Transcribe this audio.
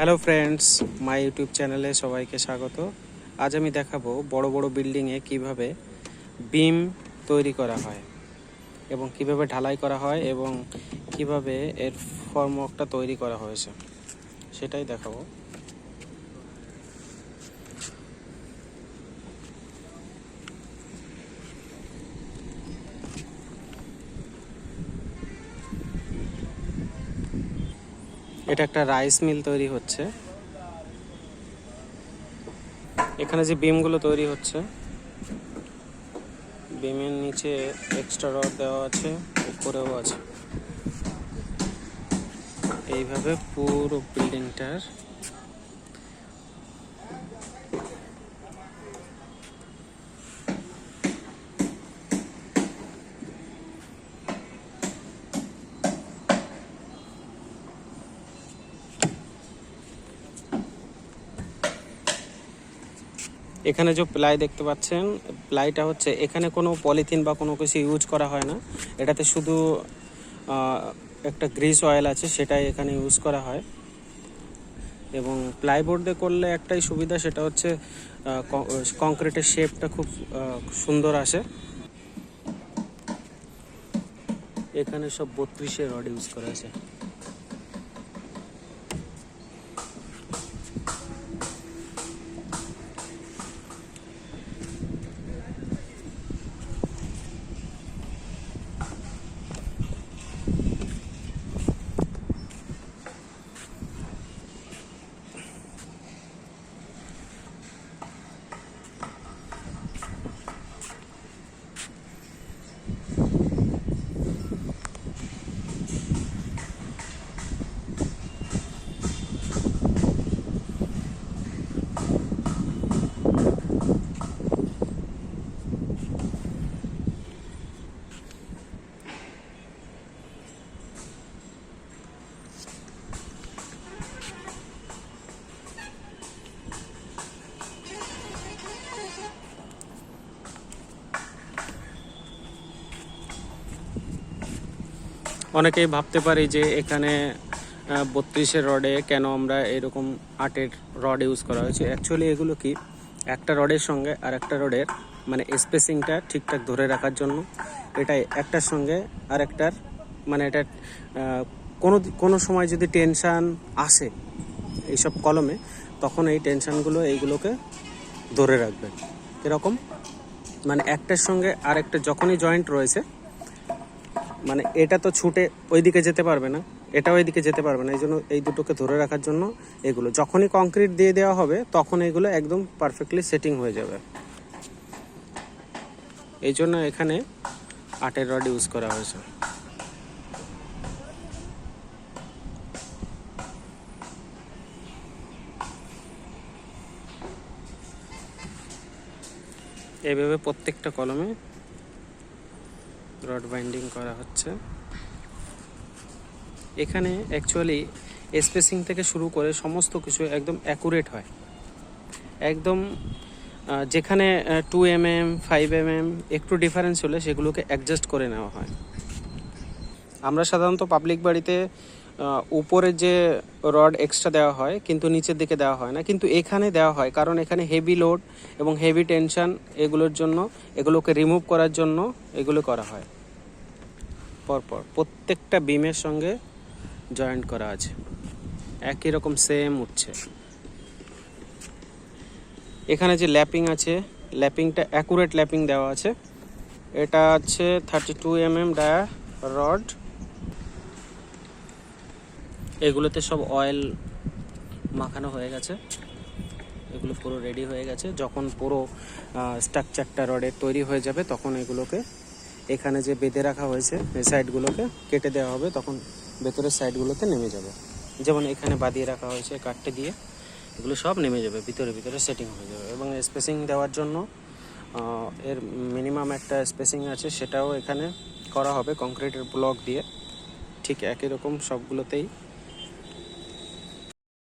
Hello friends my YouTube চ্যানেলে সবাইকে স্বাগত। আজ আমি দেখাবো বড় বড় বিল্ডিংয়ে কীভাবে বিম তৈরি করা হয় এবং কীভাবে ঢালাই করা হয় এবং কীভাবে এর ফর্মওয়ার্কটা তৈরি করা হয়েছে। সেটাই দেখাবো। এটা একটা রাইস মিল তৈরি হচ্ছে। এখানে যে বিমগুলো তৈরি হচ্ছে, বিমের নিচে এক্সট্রা রড দেওয়া আছে, উপরেও আছে। এইভাবে পুরো বিল্ডিংটার এখানে যে প্লাই দেখতে পাচ্ছেন, প্লাইটা হচ্ছে এখানে কোনো পলিথিন বা কোনো কিছু ইউজ করা হয় না। এটাতে শুধু একটা গ্রিস অয়েল আছে, সেটাই এখানে ইউজ করা হয়। এবং প্লাইবোর্ডে করলে একটাই সুবিধা, সেটা হচ্ছে কংক্রিটের শেপটা খুব সুন্দর আসে। এখানে সব বত্রিশের রড ইউজ করা আছে। অনেকেই ভাবতে পারি যে এখানে বত্রিশের রডে কেন আমরা এরকম আটের রড ইউজ করা হয়েছে। অ্যাকচুয়ালি এগুলো কি? একটা রডের সঙ্গে আর একটা রডের মানে স্পেসিংটা ঠিকঠাক ধরে রাখার জন্য। এটাই একটার সঙ্গে আর একটার মানে এটা কোনো কোনো সময় যদি টেনশান আসে এইসব কলমে, তখন এই টেনশানগুলো এইগুলোকে ধরে রাখবে। এরকম মানে একটার সঙ্গে আরেকটা যখনই জয়েন্ট রয়েছে মানে এটা তো ছুটে ওইদিকে যেতে পারবে না এটা ওইদিকে যেতে পারবে না এই জন্য এই দুটোকে ধরে রাখার জন্য এগুলো। যখনই কংক্রিট দিয়ে দেওয়া হবে, তখন এগুলো একদম পারফেক্টলি সেটিং হয়ে যাবে। এই জন্য এখানে আটের রড ইউজ করা হয়েছে। এভাবে প্রত্যেকটা কলমে রড বাইন্ডিং করা হচ্ছে। এখানে অ্যাকচুয়ালি স্পেসিং থেকে শুরু করে সমস্ত কিছু একদম অ্যাকুরেট হয়। একদম যেখানে two M M five M M একটু ডিফারেন্স হলে সেগুলোকে অ্যাডজাস্ট করে নেওয়া হয়। আমরা সাধারণত পাবলিক বাড়িতে উপরে যে রড এক্সট্রা দেওয়া হয়, কিন্তু নিচের দিকে দেওয়া হয় না। কিন্তু এখানে দেওয়া হয়, কারণ এখানে হেভি লোড এবং হেভি টেনশন এগুলোর জন্য, এগুলোকে রিমুভ করার জন্য এগুলো করা হয়। পরপর প্রত্যেকটা বিমের সঙ্গে জয়েন্ট করা আছে। একই রকম সেম উঠছে। এখানে যে ল্যাপিং আছে ল্যাপিংটা অ্যাকুরেট ল্যাপিং দেওয়া আছে। এটা আছে thirty two M M dia rod এগুলোতে সব অয়েল মাখানো হয়ে গেছে। এগুলো পুরো রেডি হয়ে গেছে। যখন পুরো স্ট্রাকচারটা রডের তৈরি হয়ে যাবে, তখন এগুলোকে এখানে যে বেঁধে রাখা হয়েছে, এই সাইডগুলোকে কেটে দেওয়া হবে, তখন ভেতরের সাইডগুলোতে নেমে যাবে। যেমন এখানে বাঁধিয়ে রাখা হয়েছে কাটতে দিয়ে, এগুলো সব নেমে যাবে, ভিতরে ভিতরে সেটিং হয়ে যাবে। এবং স্পেসিং দেওয়ার জন্য এর মিনিমাম একটা স্পেসিং আছে, সেটাও এখানে করা হবে কংক্রিটের ব্লক দিয়ে। ঠিক একই রকম সবগুলোতেই